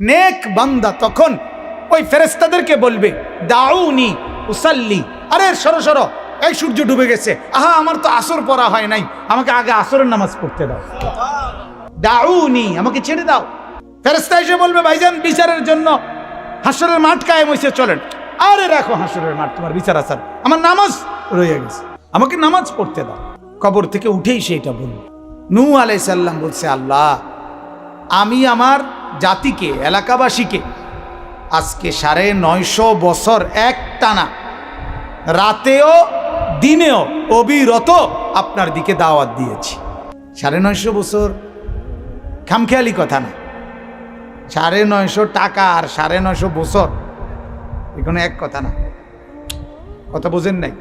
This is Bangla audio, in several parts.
নেক বান্দা তখন ওই ফেরেস্তাদেরকে বলবে, দাউনি উসাল্লি। আরে সরো সরো, এই সূর্য ডুবে গেছে। আহা, আমার তো আসর পড়া হয় নাই। আমাকে আগে আসরের নামাজ পড়তে দাও। দাউনি, আমাকে ছেড়ে দাও। ফেরেস্তা এসে বলবে, ভাইজান, বিচারের জন্য হাসরের মাঠ কায়েম হয়েছে চলেন। আরে রাখো, হাসরের মাঠ, তোমার বিচার আসার। আমার নামাজ রয়ে গেছে। আমাকে নামাজ পড়তে দাও। কবর থেকে উঠেই সেইটা বলল নূ আলাইসাল্লাম বলছে, আল্লাহ, আমি আমার জাতিকে, এলাকাবাসীকে, আজকে সাড়ে নয়শো বছর এক টানা, রাতেও, দিনেও অবিরত আপনার দিকে দাওয়াত দিয়েছি। সাড়ে নয়শো বছর খামখেয়ালি কথা না। সাড়ে নয়শো টাকা আর সাড়ে নয়শো বছর এখানে এক কথা না। কথা বোঝেন নাই।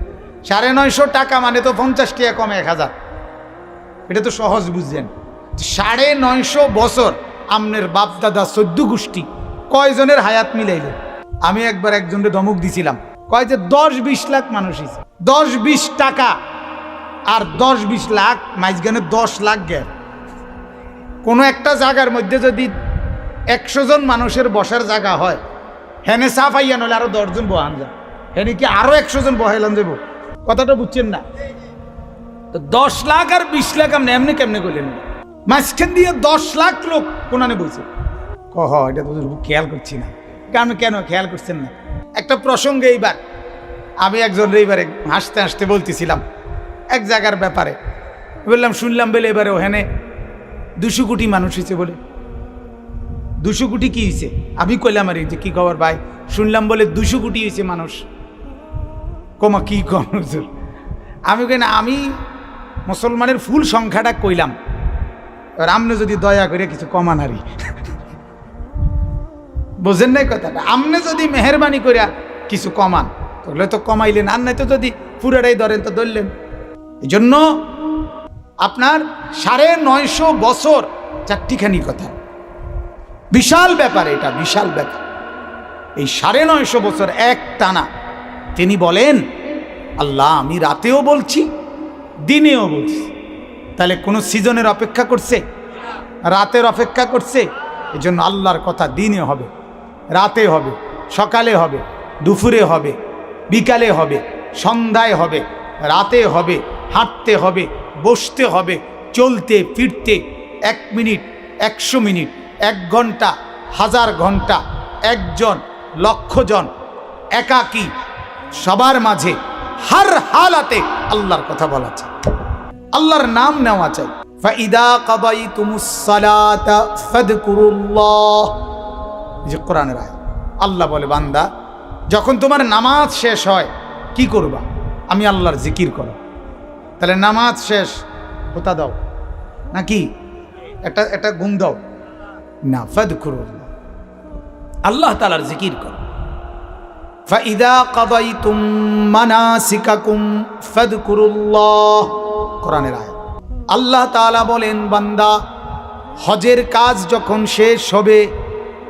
সাড়ে নয়শো টাকা মানে তো পঞ্চাশ টাকা কম এক হাজার। এটা তো সহজ বুঝছেন সাড়ে নয়শো বছর আমনের বাপ দাদা চোদ্দ গোষ্ঠী। কয়জনের হায়াত মিলাইল? আমি একবার একজনকে ধমক দিছিলাম। কয় যে দশ বিশ লাখ মানুষ। দশ বিশ টাকা আর দশ বিশ লাখ মাঝখানে দশ লাখ গ্যাপ কোনো একটা জায়গার মধ্যে যদি একশো জন মানুষের বসার জায়গা হয়, হেনে সাফ আইয়া নলে আরও দশজন বহান যায়। হেনে কি আরও একশো জন বহাইলাম দেব কথাটা বুঝছেন না? তো দশ লাখ আর বিশ লাখ আপনি এমনি কেমনে করলেন? মাঝখান দিয়ে দশ লাখ লোক কোনানে বইছে। কহ, এটা তো খেয়াল করছি না। কেন কেন খেয়াল করছেন না? একটা প্রসঙ্গে এইবার। আমি একজন এইবারে হাসতে হাসতে বলতেছিলাম, এক জায়গার ব্যাপারে। বললাম, শুনলাম বলে এবারে ওখানে দুশো কোটি মানুষ হয়েছে বলে। দুশো কোটি কী হয়েছে? আমি কইলাম, আর যে কি খবর ভাই? শুনলাম বলে দুশো কোটি হয়েছে মানুষ। কমা, কি কম আমি কই না আমি মুসলমানের ফুল সংখ্যাটা কইলাম। এবার আপনি যদি দয়া করে কিছু কমানারি বোঝেন নাই কথাটা? আপনি যদি মেহরবানি করিয়া কিছু কমান, তাহলে তো কমাইলেন। আর নাই তো যদি পুরাটাই ধরেন, তো ধরলেন। এই জন্য আপনার সাড়ে নয়শো বছর চারটিখানি কথা। বিশাল ব্যাপার এটা, বিশাল ব্যাপার। এই সাড়ে নয়শো বছর এক টানা, তিনি বলেন, আল্লাহ আমি রাতেও বলছি, দিনেও বলছি। তাহলে কোনো সিজনের অপেক্ষা করছে? রাতের অপেক্ষা করছে? এই জন্য আল্লাহর কথা দিনে হবে, রাতে হবে, সকালে হবে, দুপুরে হবে, বিকালে হবে, সন্ধ্যায় হবে, রাতে হবে, হাঁটতে হবে, বসতে হবে, চলতে, ফিরতে এক মিনিট, একশো মিনিট, এক ঘণ্টা, হাজার ঘণ্টা, একজন, লক্ষজন, একাকী, সবার মাঝে, হার হালাতে আল্লাহর কথা বলা চাই আল্লাহর নাম নেওয়া চাই ফাইদা কাবাইতুমুস সালাতা ফাদকুরুল্লাহ এই যে কোরআনের আয় আল্লাহ বলে বান্দা যখন তোমার নামাজ শেষ হয় কি করবা আমি আল্লাহর জিকির করো তাহলে নামাজ শেষ হোতা দাও নাকি একটা একটা গুম দাও না ফাদকুরুল্লাহ আল্লাহ তালার জিকির করো فإذا قضيتم مناسككم فاذكروا الله কোরআনের আয়াত। আল্লাহ তাআলা বলেন, বান্দা, হজের কাজ যখন শেষ হবে,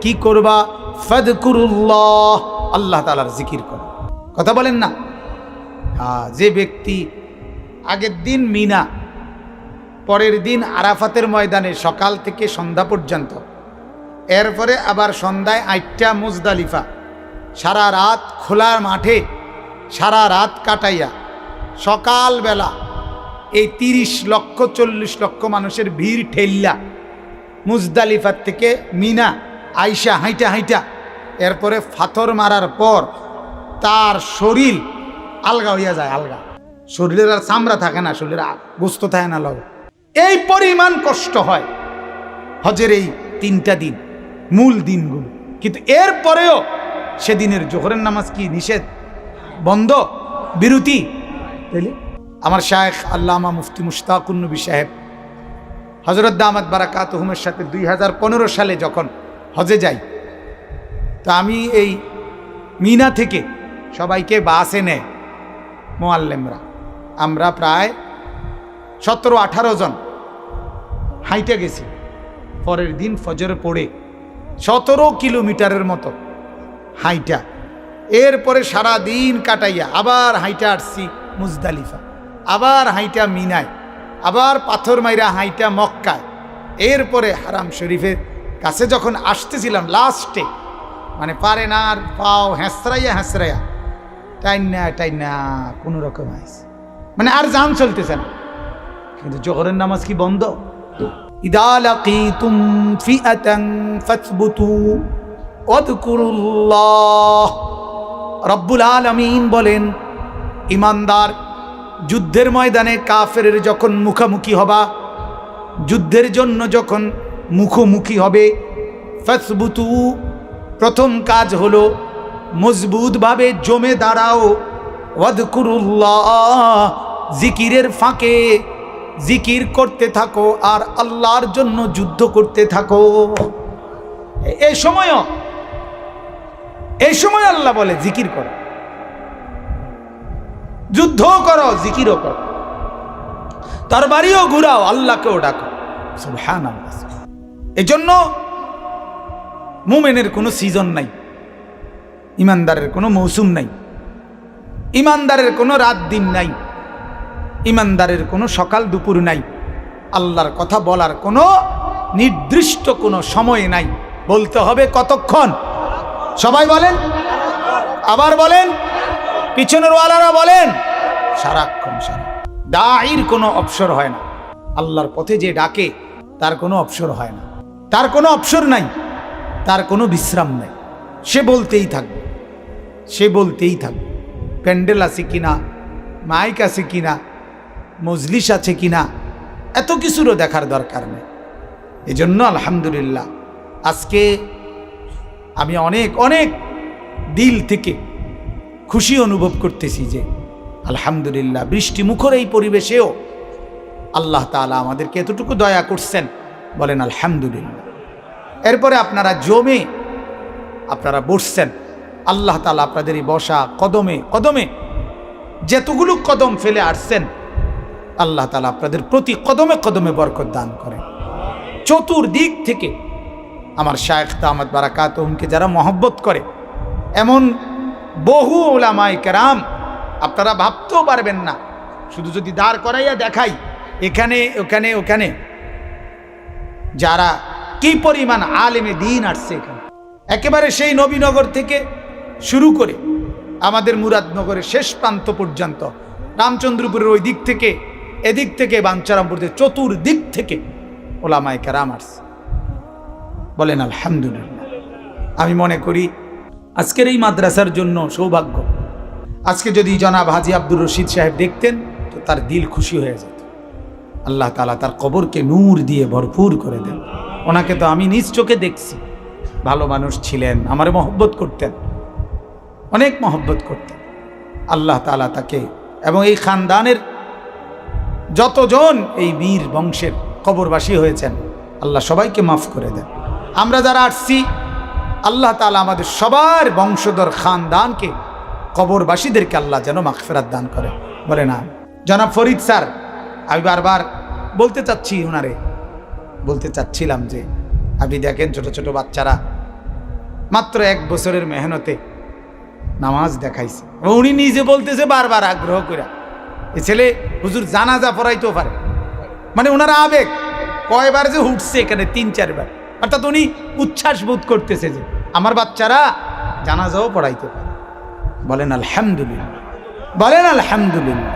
কি করবা? ফাদকুরুল্লাহ আল্লাহ তালার জিকির করো। কথা বলেন না? হ্যাঁ যে ব্যক্তি আগের দিন মিনা, পরের দিন আরাফাতের ময়দানে সকাল থেকে সন্ধ্যা পর্যন্ত, এরপরে আবার সন্ধ্যায় আটটা মুজদালিফা, সারা রাত খোলা মাঠে, সারা রাত কাটাইয়া, সকালবেলা এই তিরিশ লক্ষ, চল্লিশ লক্ষ মানুষের ভিড় ঠেল্লা মুজদালিফার থেকে মিনা আইসা হাইটা হাইটা, এরপরে ফাথর মারার পর তার শরীর আলগা হইয়া যায়, আলগা। শরীরের আর চামড়া থাকে না, শরীরের গোস্ত থাকে না লগ। এই পরিমাণ কষ্ট হয় হজের এই তিনটা দিন, মূল দিনগুলো। কিন্তু এরপরেও সেদিনের জোহরের নামাজ কি নিষেধ, বন্ধ, বিরতি? তাইলে আমার শায়েখ আল্লামা মুফতি মুশতাকুন্নবী সাহেব হজরত দামাত বারাকাত হুমের সাথে দুই হাজার পনেরো সালে যখন হজে যাই, তো আমি এই মিনা থেকে সবাইকে বাসে নেয় মোয়াল্লেমরা। আমরা প্রায় সতেরো আঠারো জন হাইটে গেছি। পরের দিন ফজরে পড়ে সতেরো কিলোমিটারের মতো হাইটা। এরপরে সারা দিন কাটাইয়া আবার হাইটা আসছি মুজদালিফা। আবার হাইটা মিনায়, আবার পাথর মাইরা হাইটা মক্কায়। এরপরে হারাম শরীফের কাছে যখন আসতেছিলাম লাস্টে মানে পারে না আর পাও হ্যাঁসরাইয়া হ্যাঁসরাইয়া টাইনা টাইনা কোনো রকম আইস মানে আর জান চলতেছে না। কিন্তু জোহরের নামাজ কি বন্ধ? রব্বুল আলামিন বলেন, ইমানদার যুদ্ধের ময়দানে কাফের যখন মুখামুখি হবা, যুদ্ধের জন্য যখন মুখোমুখি হবে, ফাসবুতু, প্রথম কাজ হলো মজবুতভাবে জমে দাঁড়াও। ওয়াদকুরুল্লাহ, জিকিরের ফাঁকে জিকির করতে থাকো আর আল্লাহর জন্য যুদ্ধ করতে থাকো। এ- সময়ও, এই সময় আল্লাহ বলে জিকির করো। যুদ্ধও করো, জিকিরও করো। তরবারিও ঘুরাও, আল্লাহকেও ডাকো। সুবহান এই জন্য মুমেনের কোনো সিজন নাই। ইমানদারের কোনো মৌসুম নাই। ইমানদারের কোনো রাত দিন নাই। ইমানদারের কোনো সকাল দুপুর নাই। আল্লাহর কথা বলার কোনো নির্দিষ্ট কোনো সময় নাই। বলতে হবে কতক্ষণ? সবাই বলেন? আবার বলেন? পিছনের ওয়ালারা বলেন, সারাক্ষণ সারা। দায়ের কোনো অবসর হয় না। আল্লাহর পথে যে ডাকে, তার কোনো অবসর হয় না। তার কোনো অবসর নাই, তার কোনো বিশ্রাম নাই। সে বলতেই থাকবে, সে বলতেই থাকবে। প্যান্ডেল আছে কিনা, মাইক আছে কিনা, মজলিস আছে কিনা, এত কিছুরও দেখার দরকার নেই। এজন্য আলহামদুলিল্লাহ, আজকে আমি অনেক অনেক দিল থেকে খুশি অনুভব করতেছি যে, আলহামদুলিল্লাহ বৃষ্টি মুখর এই পরিবেশেও আল্লাহ তাআলা আমাদেরকে এতটুকু দয়া করছেন, বলেন আলহামদুলিল্লাহ। এরপরে আপনারা জমে আপনারা বসছেন, আল্লাহ তালা আপনাদের এই বসা কদমে কদমে যেতগুলো কদম ফেলে আসছেন, আল্লাহ তাআলা আপনাদের প্রতি কদমে কদমে বরকত দান করেন। চতুর্দিক থেকে আমার শায়েখ তাহমদ বারাকাত যারা মহব্বত করে, এমন বহু ওলামাই কেরাম, আপনারা ভাবতেও পারবেন না। শুধু যদি দাঁড় করাইয়া দেখাই, এখানে, ওখানে ওখানে। যারা কি পরিমাণ আলেমে দিন আসছে এখানে। একেবারে সেই নবীনগর থেকে শুরু করে আমাদের মুরাদনগরের শেষ প্রান্ত পর্যন্ত, রামচন্দ্রপুরের ওই দিক থেকে, এদিক থেকে বাঞ্চারামপুর থেকে চতুর্দিক থেকে ওলামায় কেরাম আসছে। বলেন, আলহামদুলিল্লাহ। আমি মনে করি আজকের এই মাদ্রাসার জন্য সৌভাগ্য। আজকে যদি জনাব হাজি আব্দুর রশিদ সাহেব দেখতেন, তো তার দিল খুশি হয়ে যেত। আল্লাহ তালা তার কবরকে নূর দিয়ে ভরপুর করে দেন। ওনাকে তো আমি নিজ চোখে দেখছি। ভালো মানুষ ছিলেন, আমার মহব্বত করতেন। অনেক মহব্বত করতেন। আল্লাহ তালা তাকে এবং এই খানদানের যতজন এই বীর বংশের কবরবাসী হয়েছেন, আল্লাহ সবাইকে মাফ করে দেন। আমরা যারা আসছি আল্লাহ তালা আমাদের সবার বংশধর খানদানকে, কবরবাসীদেরকে আল্লাহ যেন মাগফেরাত দান করে। বলে না। জনাব ফরিদ স্যার, আমি বারবার বলতে চাচ্ছি ওনারে বলতে চাচ্ছিলাম যে, আপনি দেখেন ছোট ছোট বাচ্চারা মাত্র এক বছরের মেহনতে নামাজ দেখাইছে। উনি নিজে বলতেছে বারবার আগ্রহ করে এ ছেলে হুজুর জানাজা পড়াইতেও পারে। মানে ওনার আবেগ কয়বার যে উঠছে এখানে তিন চারবার। অর্থাৎ উনি উচ্ছ্বাস বোধ করতেছে যে আমার বাচ্চারা জানাজাও পড়াইতে পারে। বলেন আলহামদুলিল্লাহ। বলেন আলহামদুলিল্লাহ।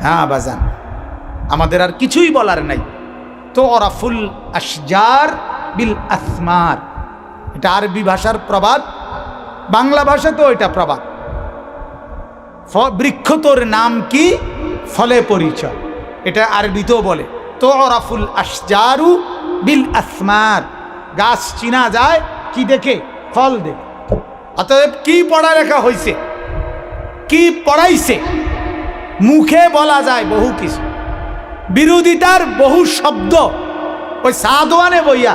হ্যাঁ বাজান। আমাদের আর কিছুই বলার নাই। তো অরাফুল আসজার বিল আসমার। এটা আরবি ভাষার প্রবাদ। বাংলা ভাষা তো এটা প্রবাদ। বৃক্ষ তোর নাম কি? ফলে পরিচয়। এটা আরবিতেও বলে। তো অরাফুল আসজারু বিল আসমার। গাছ চিনা যায়, কি দেখে? ফল দেখে। অতএব কি পড়ালেখা হয়েছে কি পড়াইছে? মুখে বলা যায় বহু কিছু। বিরোধিতার বহু শব্দ ওই সাদওয়ানে বইয়া,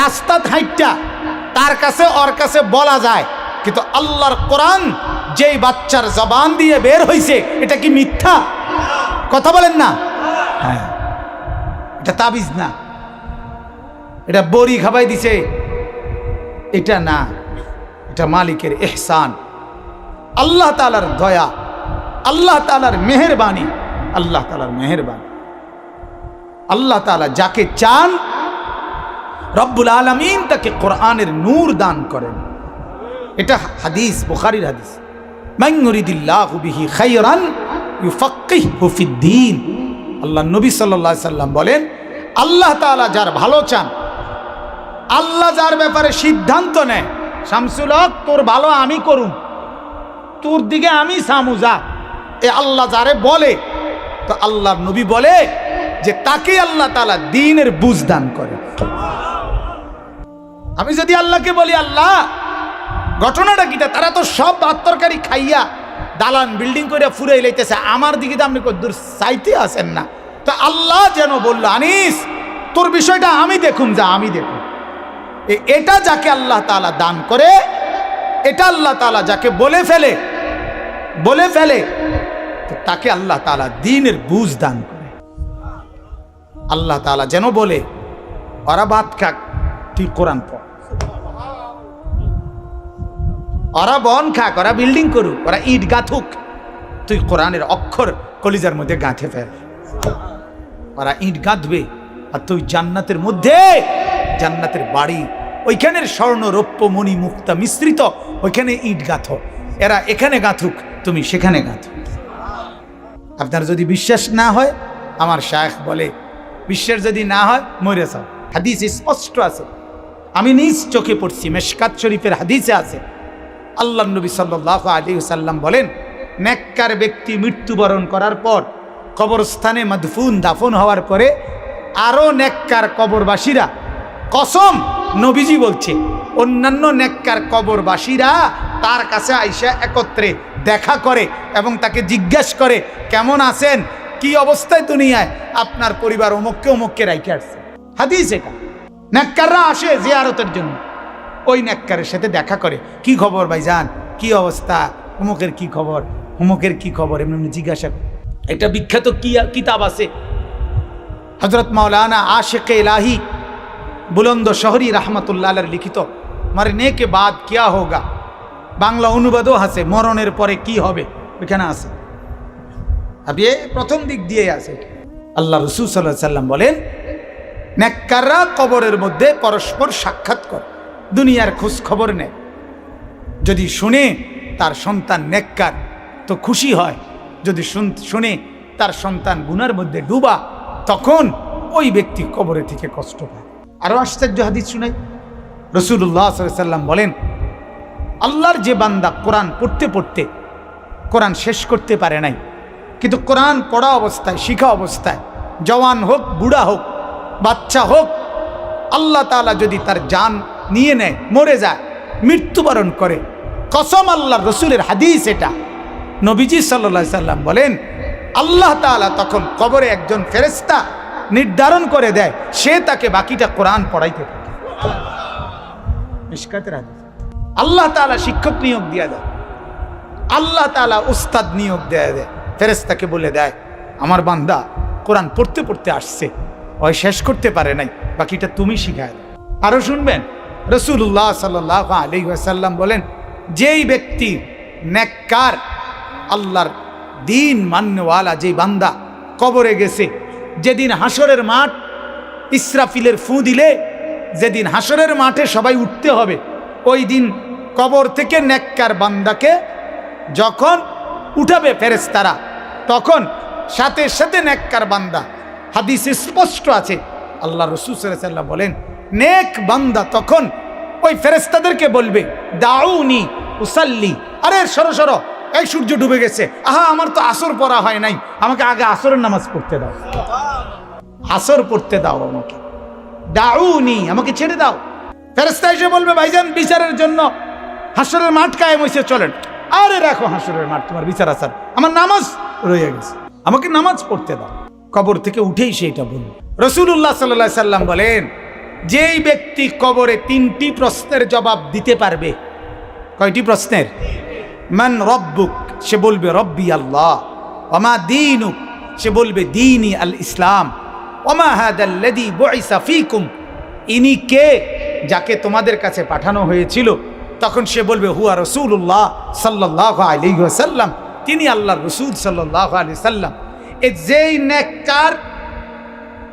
রাস্তা হাইটটা তার কাছে ওর কাছে বলা যায়। কিন্তু আল্লাহর কোরআন যেই বাচ্চার জবান দিয়ে বের হইছে, এটা কি মিথ্যা? কথা বলেন না? হ্যাঁ। এটা তাবিজ না। এটা বড়ি খাবাই দিছে। এটা না, এটা মালিকের এহসান। আল্লাহ তালার দয়া, আল্লাহ তালার মেহেরবানি, আল্লাহ তালার মেহেরবানি। আল্লাহ তালা যাকে চান, রব্বুল আলমিন তাকে কোরআনের নূর দান করেন। এটা হাদিস, বুখারির হাদিস। আল্লাহ নবী সাল্লাম বলেন, আল্লাহ তাআলা যার ভালো চান আল্লাহ যার ব্যাপারে সিদ্ধান্ত নেয়, শামসুল হক, তোর ভালো আমি করুম। তোর দিকে আমি সামু, যা। এ আল্লাহ যারে বলে, তো আল্লাহ নবী বলে যে তাকে আল্লাহ তালা দিনের বুঝ দান করে। আমি যদি আল্লাহকে বলি, আল্লাহ, ঘটনাটা কিটা? তারা তো সব আত্মরকারি খাইয়া দালান বিল্ডিং করে ফুরাই লাইতেছে। আমার দিকে তো আপনি দূর চাইতে আসেন না। তো আল্লাহ যেন বলল, আনিস, তোর বিষয়টা আমি দেখুন যা আমি দেখুম। এ- এটা যাকে আল্লাহ তালা দান করে, এটা আল্লাহ তালা যাকে বলে ফেলে বলে ফেলে তাকে আল্লাহ তালা দিনের বুঝ দান করে। আল্লাহ তাআলা যেন বলে, ওরা ভাত খাক, তুই কোরআন পড়। ওরা বন খাক, ওরা বিল্ডিং করুক, ওরা ইট গাঁথুক, তুই কোরআনের অক্ষর কলিজার মধ্যে গাঁথে ফেল। ওরা ইট গাঁথবে, আর তুই জান্নাতের মধ্যে জান্নাতের বাড়ি, ওইখানের স্বর্ণ রৌপ্য মণি মুক্তা মিশ্রিত, ওইখানে ইট গাঁথো। এরা এখানে গাঁথুক, তুমি সেখানে গাঁথো। আপনার যদি বিশ্বাস না হয়, আমার শায়েখ বলে, বিশ্বাস যদি না হয়, মরে যাও। হাদিস স্পষ্ট আছে। আমি নিজ চোখে পড়ছি, মেশকাত শরীফের হাদিসে আছে। আল্লাহ নবী সাল্লাহ আলী সাল্লাম বলেন, নেককার ব্যক্তি মৃত্যুবরণ করার পর কবরস্থানে মদফুন দাফন হওয়ার পরে আরও নেককার কবরবাসীরা কসম। নবীজি বলছে, অন্যান্য নেককার কবরবাসীরা তার কাছে আইসা একত্রে দেখা করে এবং তাকে জিজ্ঞেস করে, কেমন আছেন? কি অবস্থায় দুনিয়ায়? আপনার পরিবার অমুককে অমুককে রাইখে আসছে। হাদিস এটা। নেককাররা আসে জিয়ারতের জন্য। ওই নেককারের সাথে দেখা করে, কি খবর ভাইজান? কি অবস্থা? হুমকের কি খবর? হুমকের কি খবর? এমনি জিজ্ঞাসা। এটা বিখ্যাত কি কিতাব আছে। হজরত মাওলানা আশেকে ইলাহি বুলন্দ শহরি রহমতুল্লাহ লিখিত মারনে কে বাদ কিয়া হোগা বাংলা অনুবাদও আছে মরণের পরে কি হবে ওইখানে আছে আপনি প্রথম দিক দিয়ে আছে আল্লাহ রসুল সাল্লাহ সাল্লাম বলেন নেককাররা কবরের মধ্যে পরস্পর সাক্ষাৎ করে দুনিয়ার খোঁজ খবর নেয় যদি শুনে তার সন্তান নেককার তো খুশি হয়। যদি শুনে তার সন্তান গুনার মধ্যে ডুবা তখন ওই ব্যক্তি কবরে থেকে কষ্ট পায়। আরও আশ্চর্য হাদিস শুনাই। রসুল্লাহ সাল্লাম বলেন, আল্লাহর যে বান্দা কোরআন পড়তে পড়তে কোরআন শেষ করতে পারে নাই, কিন্তু কোরআন পড়া অবস্থায়, শিখা অবস্থায়, জওয়ান হোক, বুড়া হোক, বাচ্চা হোক, আল্লাহ তাআলা যদি তার জান নিয়ে নেয়, মরে যায়, মৃত্যুবরণ করে, কসম আল্লাহ রসুলের হাদিস এটা। নবীজি সাল্লা সাল্লাম বলেন, আল্লাহ তাআলা তখন কবরে একজন ফেরেস্তা নির্ধারণ করে দেয়, সে তাকে বাকিটা কোরআন পড়াইতে থাকে। আল্লাহ তাআলা শিক্ষক নিয়োগ দিয়ে দেয়। আল্লাহ তাআলা উস্তাদ নিয়োগ দেয় দেয়। ফেরেস্তাকে বলে দেয়, আমার বান্দা, কোরআন পড়তে পড়তে আসছে। ওই শেষ করতে পারে নাই, বাকিটা তুমি শিখায় দাও। আরও শুনবেন? রসুল্লাহ সাল্লাহ আলী সাল্লাম বলেন, যেই ব্যক্তি নেককার, আল্লাহর দিন মান্যওয়ালা, যেই বান্দা কবরে গেছে যেদিন হাসরের মাঠ ইসরাফিলের ফু দিলে, যেদিন হাসরের মাঠে সবাই উঠতে হবে, ওই দিন কবর থেকে নেককার বান্দাকে যখন উঠাবে ফেরেস্তারা তখন সাথে সাথে নেককার বান্দা। হাদিস স্পষ্ট আছে, আল্লাহ রসুল সাল্লাম বলেন, নেক বান্দা তখন ওই ফেরেস্তাদেরকে বলবে, দাউনি উসাল্লি। আরে সরো সরো, এই সূর্য ডুবে গেছে। আহা, আমার তো আসর পড়া হয় নাই, আমাকে আগে আসরের নামাজ পড়তে দাও। আসর পড়তে দাও আমাকে। দাউনি, আমাকে ছেড়ে দাও। ফেরেস্তা এসে বলবে, ভাইজান, বিচারের জন্য হাসরের মাঠ কায়েম হয়েছে চলেন। আরে, রাখো হাসরের মাঠ, তোমার বিচার আসার আমার নামাজ রয়ে গেছে। আমাকে নামাজ পড়তে দাও। কবর থেকে উঠেই সেইটা বলল। রসুল্লাহ সাল্লাহ সাল্লাম বলেন, যেই ব্যক্তি কবরে তিনটি প্রশ্নের জবাব দিতে পারবে, কয়টি প্রশ্নের? মান রব্বুক, সে বলবে, রব্বি আল্লাহ। ওমা দিনুক, সে বলবে দিনই আল ইসলাম ওমা ইনি কে যাকে তোমাদের কাছে পাঠানো হয়েছিল? তখন সে বলবে, হুয়া রসুল্লাহ সাল্লাহ আলী সাল্লাম তিনি আল্লাহ রসুল সাল্লাহ আলি সাল্লাম এ যেই নেককার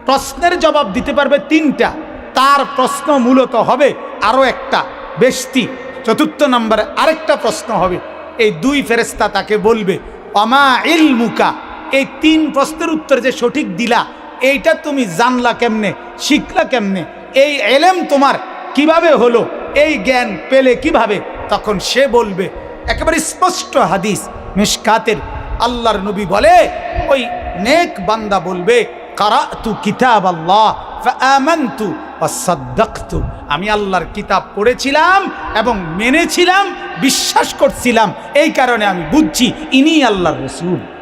প্রশ্নের জবাব দিতে পারবে তিনটা। তার প্রশ্ন মূলত হবে আরও একটা। বেশতি। চতুর্থ নম্বরে আরেকটা প্রশ্ন হবে। এই দুই ফেরেস্তা তাকে বলবে অমা ইল মুকা এই তিন প্রশ্নের উত্তর যে সঠিক দিলা এইটা তুমি জানলা কেমনে, শিখলা কেমনে? এই এলেম তোমার কীভাবে হলো? এই জ্ঞান পেলে কীভাবে? তখন সে বলবে, একেবারে স্পষ্ট হাদিস, মিশকাতের আল্লাহর নবী বলে, ওই নেক বান্দা বলবে কারা কারাতু কিতাব আল্লাহ ফাআমানতু ওয়াসাদ্দাকতু আমি আল্লাহর কিতাব পড়েছিলাম এবং মেনেছিলাম, বিশ্বাস করছিলাম। এই কারণে আমি বুঝছি ইনি আল্লাহর রসুল।